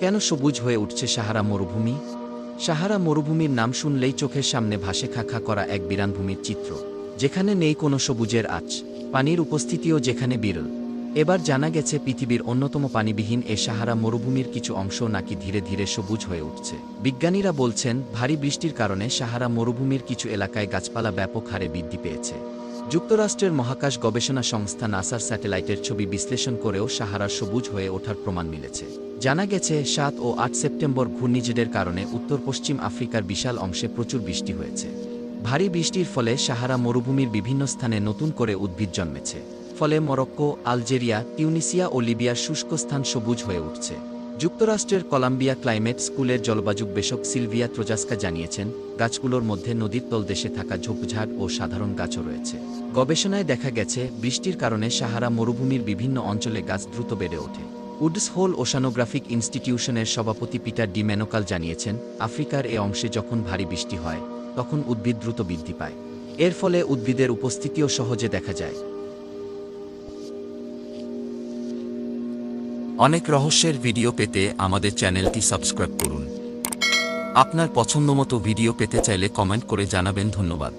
কেন সবুজ হয়ে উঠছে সাহারা মরুভূমি? সাহারা মরুভূমির নাম শুনলেই চোখের সামনে ভাসে খাখা করা এক বিরানভূমির চিত্র। যেখানে নেই কোনো সবুজের আঁচ, পানির উপস্থিতিও যেখানে বিরল। এবার জানা গেছে পৃথিবীর অন্যতম পানিবিহীন এ সাহারা মরুভূমির কিছু অংশ নাকি ধীরে ধীরে সবুজ হয়ে উঠছে। বিজ্ঞানীরা বলছেন, ভারী বৃষ্টির কারণে সাহারা মরুভূমির কিছু এলাকায় গাছপালা ব্যাপক হারে বৃদ্ধি পেয়েছে। যুক্তরাষ্ট্রের মহাকাশ গবেষণা সংস্থা নাসার স্যাটেলাইটের ছবি বিশ্লেষণ করেও সাহারা সবুজ হয়ে ওঠার প্রমাণ মিলেছে। জানা গেছে, সাত ও আট সেপ্টেম্বর ঘূর্ণিঝড়ের কারণে উত্তর পশ্চিম আফ্রিকার বিশাল অংশে প্রচুর বৃষ্টি হয়েছে। ভারী বৃষ্টির ফলে সাহারা মরুভূমির বিভিন্ন স্থানে নতুন করে উদ্ভিদ জন্মেছে। ফলে মরক্কো, আলজেরিয়া টিউনিসিয়া ও লিবিয়ার শুষ্ক স্থান সবুজ হয়ে উঠছে। যুক্তরাষ্ট্রের কলাম্বিয়া ক্লাইমেট স্কুলের জলবায়ুবেশক সিলভিয়া ত্রোজাস্কা জানিয়েছেন, গাছগুলোর মধ্যে নদীর তলদেশে থাকা ঝোপঝাড় ও সাধারণ গাছও রয়েছে। গবেষণায় দেখা গেছে, বৃষ্টির কারণে সাহারা মরুভূমির বিভিন্ন অঞ্চলে গাছ দ্রুত বেড়ে ওঠে। উডস হোল ওশানোগ্রাফিক ইনস্টিটিউশনের সভাপতি পিটার ডি মেনোকাল জানিয়েছেন, আফ্রিকার এ অংশে যখন ভারী বৃষ্টি হয়, তখন উদ্ভিদ দ্রুত বৃদ্ধি পায়। এর ফলে উদ্ভিদের উপস্থিতিও সহজে দেখা যায়। অনেক রহস্যের ভিডিও পেতে আমাদের চ্যানেলটি সাবস্ক্রাইব করুন। আপনার পছন্দমতো ভিডিও পেতে চাইলে কমেন্ট করে জানাবেন ধন্যবাদ।